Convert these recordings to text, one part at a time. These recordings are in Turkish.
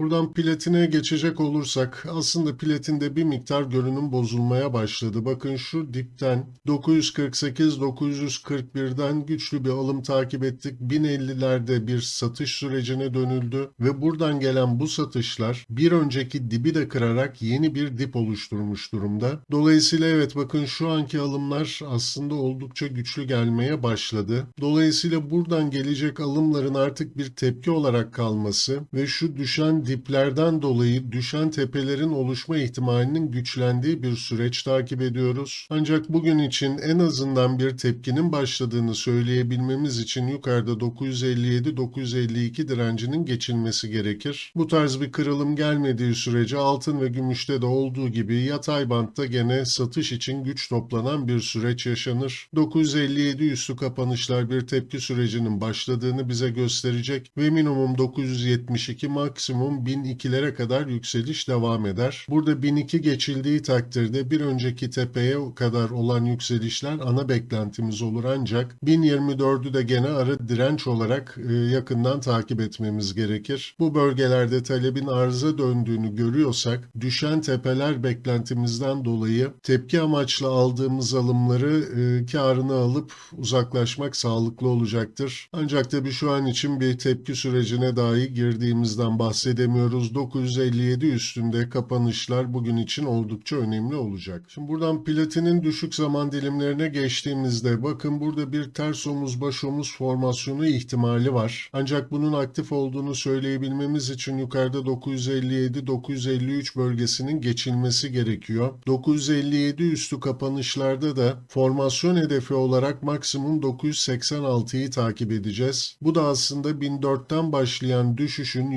Buradan platine geçecek olursak aslında platinde bir miktar görünüm bozulmaya başladı. Bakın şu dipten 948-941'den güçlü bir alım takip ettik. 1050'lerde bir satış sürecine dönüldü ve buradan gelen bu satışlar bir önceki dibi de kırarak yeni bir dip oluşturmuş durumda. Dolayısıyla evet bakın şu anki alımlar aslında oldukça güçlü gelmeye başladı. Dolayısıyla buradan gelecek alımların artık bir tepki olarak kalması ve şu düşen diplerden dolayı düşen tepelerin oluşma ihtimalinin güçlendiği bir süreç takip ediyoruz. Ancak bugün için en azından bir tepkinin başladığını söyleyebilmemiz için yukarıda 957-952 direncinin geçilmesi gerekir. Bu tarz bir kırılım gelmediği sürece altın ve gümüşte de olduğu gibi yatay bantta gene satış için güç toplanan bir süreç yaşanır. 957 üstü kapanışlar bir tepki sürecinin başladığını bize gösterecek ve minimum 972 maksimum 1002'lere kadar yükseliş devam eder. Burada 1002 geçildiği takdirde bir önceki tepeye kadar olan yükselişler ana beklentimiz olur ancak 1024'ü de gene ara direnç olarak e, yakından takip etmemiz gerekir. Bu bölgelerde talebin arıza döndüğünü görüyorsak düşen tepeler beklentimizden dolayı tepki amaçlı aldığımız alımları e, karını alıp uzaklaşmak sağlıklı olacaktır. Ancak tabii şu an için bir tepki sürecine dahi girdiğimizden bahsedemiyoruz. 957 üstünde kapanışlar bugün için oldukça önemli olacak. Şimdi buradan platinin düşük zaman dilimlerine geçtiğimizde bakın burada bir ters omuz baş omuz formasyonu ihtimali var. Ancak bunun aktif olduğunu söyleyebilmemiz için yukarıda 957-953 bölgesinin geçilmesi gerekiyor. 957 üstü kapanışlarda da formasyon hedefi olarak maksimum 986'yı takip edeceğiz. Bu da aslında 1004'ten başlayan düşüşün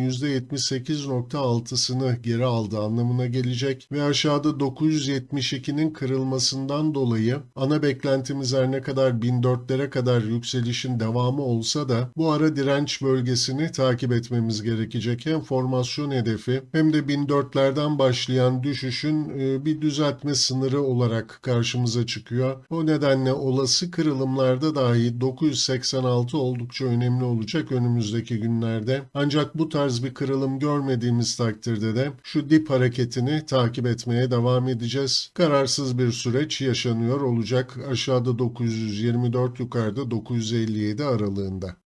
%78.6'sını geri aldığı anlamına gelecek ve aşağıda 972'nin kırılmasından dolayı ana beklentimiz her ne kadar 1004'lere kadar yükselişin devamı olsa da bu ara direnç bölgesini takip etmemiz gerekecek. Hem formasyon hedefi hem de 1004'lerden başlayan düşüşün e, bir düzeltme sınırı olarak karşımıza çıkıyor. O nedenle olası kırılımlarda dahi 986 oldukça önemli olacak önümüzdeki günlerde. Ancak bu tarz bir kırılım görmediğimiz takdirde de şu dip hareketini takip etmeye devam edeceğiz. Kararsız bir süreç yaşanıyor olacak. Aşağıda 924, yukarıda 957 aralığında.